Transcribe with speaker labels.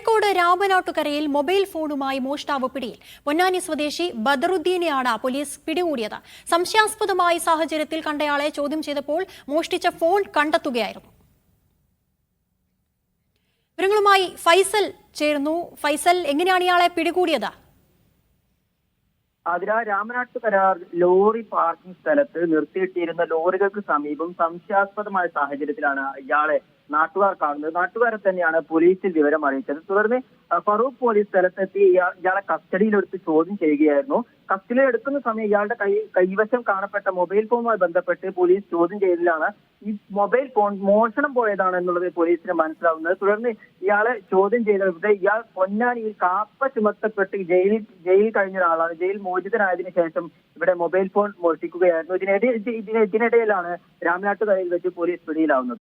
Speaker 1: Kozhikode രാമനാട്ടുകരയിൽ mobile ഫോണുമായി മോഷ്ടാവ് പിടിയിൽ. പൊന്നാനി സ്വദേശി ബദറുദ്ദീനെയാണ് പോലീസ് പിടികൂടിയത്. സംശയാസ്പദമായ സാഹചര്യത്തിൽ കണ്ടയാളെ ചോദ്യം ചെയ്തപ്പോൾ മോഷ്ടിച്ച ഫോൺ കണ്ടെത്തുകയായിരുന്നു. ഫൈസൽ ചേർന്നു ഫൈസൽ എങ്ങനെയാണ് ഇയാളെ പിടികൂടിയത്?
Speaker 2: അതിരാ കരാർ ലോറി പാർക്കിംഗ് സ്ഥലത്ത് നിർത്തിയിട്ടിരുന്ന ലോറികൾക്ക് സമീപം സംശയാസ്പദമായ സാഹചര്യത്തിലാണ് ഇയാളെ നാട്ടുകാർ കാണുന്നത്. നാട്ടുകാരെ തന്നെയാണ് പോലീസിൽ വിവരം അറിയിച്ചത്. തുടർന്ന് ഫറൂഖ് പോലീസ് സ്ഥലത്തെത്തി ഇയാളെ കസ്റ്റഡിയിലെടുത്ത് ചോദ്യം ചെയ്യുകയായിരുന്നു. കസ്റ്റഡിയിൽ എടുക്കുന്ന സമയം ഇയാളുടെ കൈ കൈവശം കാണപ്പെട്ട മൊബൈൽ ഫോണുമായി ബന്ധപ്പെട്ട് പോലീസ് ചോദ്യം ചെയ്തതിലാണ് ഈ മൊബൈൽ ഫോൺ മോഷണം പോയതാണ് എന്നുള്ളത് പോലീസിന് മനസ്സിലാവുന്നത്. തുടർന്ന് ഇയാളെ ചോദ്യം ചെയ്തത് ഇയാൾ പൊന്നാനിയിൽ കാപ്പ ചുമത്തപ്പെട്ട് ജയിലിൽ ജയിലിൽ കഴിഞ്ഞ ഒരാളാണ്. ജയിൽ മോചിതനായതിനു ശേഷം ഇവിടെ മൊബൈൽ ഫോൺ മോഷ്ടിക്കുകയായിരുന്നു. ഇതിനിടെ ഇതിന് ഇതിനിടയിലാണ് രാമനാട്ടുകരയിൽ വെച്ച് പോലീസ് പിടിയിലാവുന്നത്.